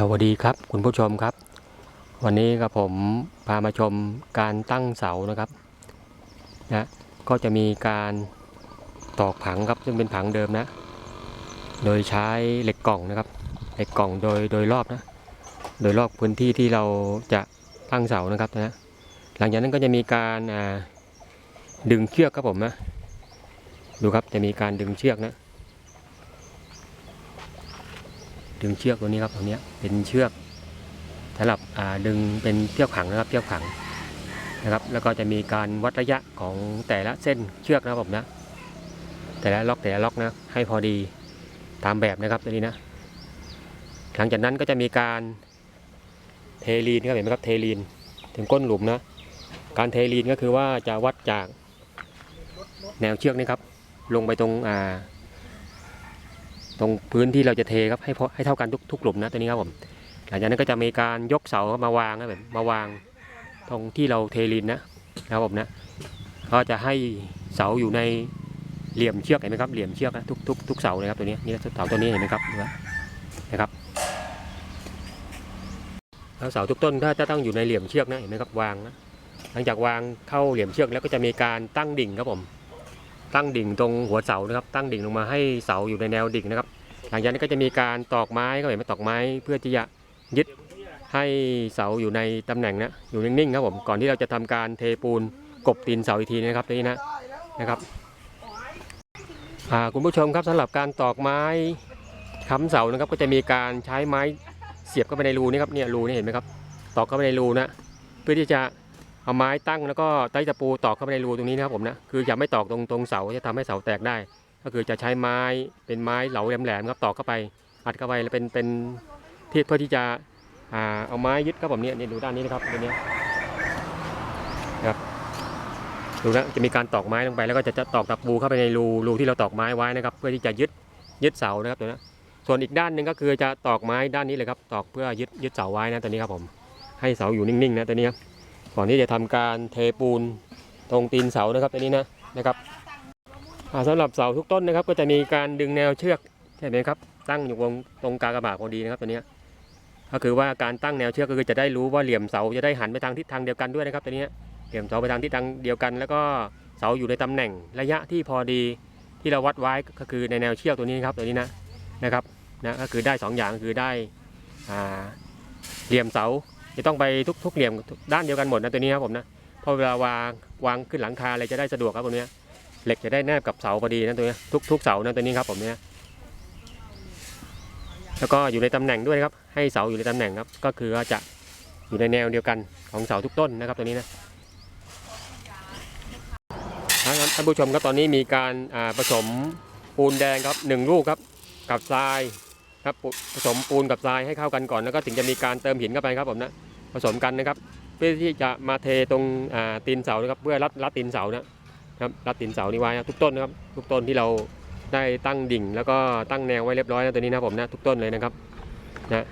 สวัสดีครับคุณผู้ชมครับ วันนี้กับผมพามาชมการตั้งเสานะครับนะก็จะมีการตอกผังครับซึ่งเป็นผังเดิมนะ โดยใช้เหล็กกล่องนะครับเหล็กกล่องโดยโดยรอบนะ โดยรอบพื้นที่ที่เราจะตั้งเสานะครับนะหลังจากนั้นก็จะมีการดึงเชือกครับผมนะดูครับจะมีการดึงเชือกนะ ดึงเชือกตัวนี้ครับตัวนี้เป็นเชือกสำหรับดึงเป็นเชือกขังนะครับเชือกขังนะครับ แล้วก็จะมีการวัดระยะของแต่ละเส้นเชือกนะครับผมนะ แต่ละล็อกแต่ละล็อกนะให้พอดีตามแบบนะครับตัวนี้นะ หลังจากนั้นก็จะมีการเทลีนครับเห็นไหมครับเทลีนถึงก้นหลุมนะ การเทลีนก็คือว่าจะวัดจากแนวเชือกนี่ครับ ลงไปตรงอ่า ตรงพื้นที่เราจะเทครับให้พอให้เท่ากันทุกทุกหลุมนะตัวนี้ครับผมหลังจากนั้นก็จะมีการยกเสามาวางนะแบบมาวางตรงที่เราเทลินนะครับผมนะก็จะให้เสาอยู่ในเหลี่ยมเชือกเห็นไหมครับเหลี่ยมเชือกนะทุกทุกทุกเสาเลยครับตัวนี้นี่เสาตัวนี้เห็นไหมครับดูนะนะครับแล้วเสาทุกต้นถ้าจะต้องอยู่ในเหลี่ยมเชือกนะเห็นไหมครับวางนะหลังจากวางเข้าเหลี่ยมเชือกแล้วก็จะมีการตั้งดิ่งครับผม ตั้งดิ่งตรงหัวเสานะครับ ตั้งดิ่งลงมาให้เสาอยู่ในแนวดิ่งนะครับ หลังจากนั้นก็จะมีการตอกไม้ก็เห็นไหมตอกไม้ เพื่อที่จะยึดให้เสาอยู่ในตำแหน่งนะอยู่นิ่งๆครับผมก่อนที่เราจะทำการเทปูนกบตีนเสาอีกทีนะครับนี่นะนะครับคุณผู้ชมครับสำหรับการตอกไม้ค้ำเสานะครับ ก็จะมีการใช้ไม้เสียบเข้าไปในรูนี่ครับเนี่ยรูนี่เห็นไหมครับตอกเข้าไปในรูนะเพื่อที่จะ เอาไม้ตั้งแล้วก็ใต้ตะปูตอกเข้าไปในรูตรงนี้นะครับผมนะคืออย่าไม่ตอกตรงตรงเสาจะทำให้เสาแตกได้ ก็คือจะใช้ไม้เป็นไม้เหลาแหลมๆครับตอกเข้าไปอัดเข้าไปแล้วเป็นเป็นที่เพื่อที่จะอ่าเอาไม้ยึดครับผมเนี่ยดูด้านนี้นะครับตัวนี้ครับดูนะจะมีการตอกไม้ลงไปแล้วก็จะจะตอกตะปูเข้าไปในรูรูที่เราตอกไม้ไว้นะครับ เพื่อที่จะยึดยึดเสานะครับตัวนี้ส่วนอีกด้านหนึ่งก็คือจะตอกไม้ด้านนี้เลยครับตอกเพื่อยึดยึดเสาไว้นะตัวนี้ครับผมให้เสาอยู่นิ่งๆนะตัวนี้ครับ ก่อนที่จะทำการเทปูนตรงตีนเสานะครับตัวนี้นะนะครับอ่าสำหรับเสาทุกต้นนะครับ ก็จะมีการดึงแนวเชือกใช่ไหมครับตั้งอยู่ตรงตรงกากบาทพอดีนะครับตัวนี้ก็คือว่าการตั้งแนวเชือกก็คือจะได้รู้ว่าเหลี่ยมเสาจะได้หันไปทางทิศทางเดียวกันด้วยนะครับตัวนี้เหลี่ยมเสาไปทางทิศทางเดียวกัน แล้วก็เสาอยู่ในตำแหน่งระยะที่พอดีที่เราวัดไว้ก็คือในแนวเชือกตัวนี้นะครับตัวนี้นะนะครับนะก็คือได้สองอย่างคือได้เหลี่ยมเสา จะต้องไปทุกทุกเหลี่ยมด้านเดียวกันหมดนะตัวนี้ครับผมนะพอเวลาวางวางขึ้นหลังคาอะไรจะได้สะดวกครับตัวนี้เหล็กจะได้แนบกับเสาพอดีนะตัวนี้ทุกทุกเสานะตัวนี้ครับผมเนี่ยแล้วก็อยู่ในตำแหน่งด้วยครับ ให้เสาอยู่ในตำแหน่งครับ ก็คือจะอยู่ในแนวเดียวกันของเสาทุกต้นนะครับตัวนี้นะท่านท่านผู้ชมครับตอนนี้มีการผสมปูนแดงครับหนึ่งลูกครับ กับทราย ครับผสมปูนกับทรายให้เข้ากันก่อนแล้วก็ถึงจะมีการเติมหินเข้าไปครับผมนะผสมกันนะครับ เพื่อที่จะมาเทตรงตีนเสานะครับ เพื่อรัดรัดตีนเสานะครับรัดตีนเสานี่ไว้นะทุกต้นนะครับ ทุกต้นที่เราได้ตั้งดิ่ง แล้วก็ตั้งแนวไว้เรียบร้อยแล้วตัวนี้นะผมนะทุกต้นเลยนะครับนะ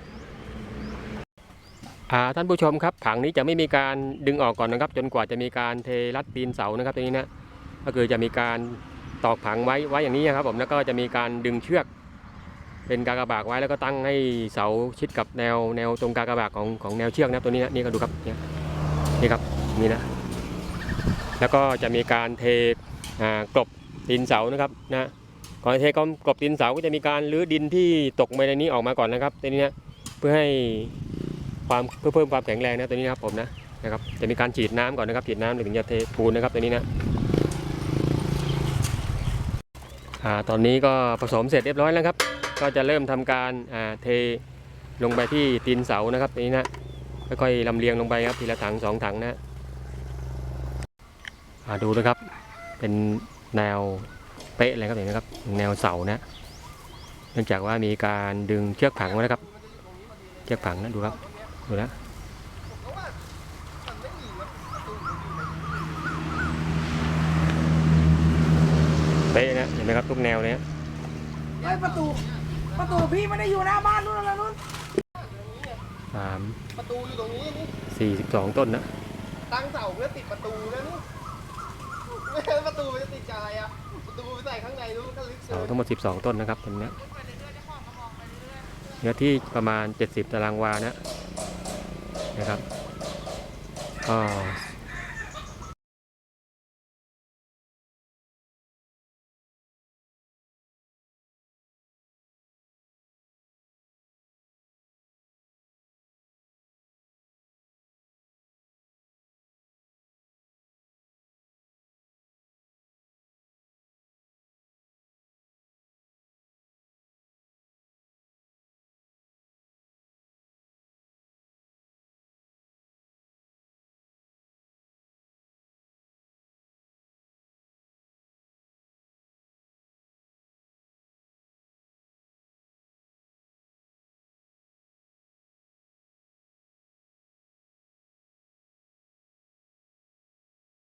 ท่านผู้ชมครับผังนี้จะไม่มีการดึงออกก่อนนะครับ จนกว่าจะมีการเทรัดตีนเสานะครับตัวนี้นะก็คือจะมีการตอกผังไว้ไว้อย่างนี้นะครับผมแล้วก็จะมีการดึงเชือก เป็นกากบากไว้แล้วก็ตั้งให้เสาชิดกับแนวแนวตรงกากบากของของแนวเชือกนะตัวนี้นะนี่ก็ดูครับเนี่ยนี่ครับนี่นะ แล้วก็จะมีการเทกลบตีนเสานะครับนะก่อนเทกลบกลบตีนเสาก็จะมีการรื้อดินที่ตกไปในนี้ออกมาก่อนนะครับตัวนี้นะเพื่อให้ความเพื่อเพิ่มความแข็งแรงนะตัวนี้นะครับผมนะนะครับจะมีการฉีดน้ำก่อนนะครับฉีดน้ำถึงจะเทปูนนะครับตัวนี้นะอ่าตอนนี้ก็ผสมเสร็จเรียบร้อยแล้วครับ ก็จะเริ่มทำการเทลงไปที่ตีนเสานะครับนี้นะค่อยๆลำเลียงลงไปครับทีละถังสองถังนะดูนะครับ เป็นแนวเป๊ะเลยครับเห็นไหมครับ แนวเสานะเนื่องจากว่ามีการดึงเชือกผังไว้นะครับ เชือกผังนะดูครับดูนะเป๊ะนะเห็นไหมครับทุกแนวเลยนะเฮ้ยประตู ประตูพี่ไม่ได้อยู่หน้าบ้านนู่นแล้วนู่นสามประตูอยู่ตรงนี้นี่สี่สิบสองต้นนะตั้งเสาเพื่อติดประตูนะนี่ไม่งั้นประตูมันจะติดกับอะไรอะประตูไปใส่ข้างในนู้นมันก็ลึกเสาเกินทั้งหมด12ต้นนะครับตรงเนี้ยเนื้อที่ประมาณ70ตารางวานะนะครับก็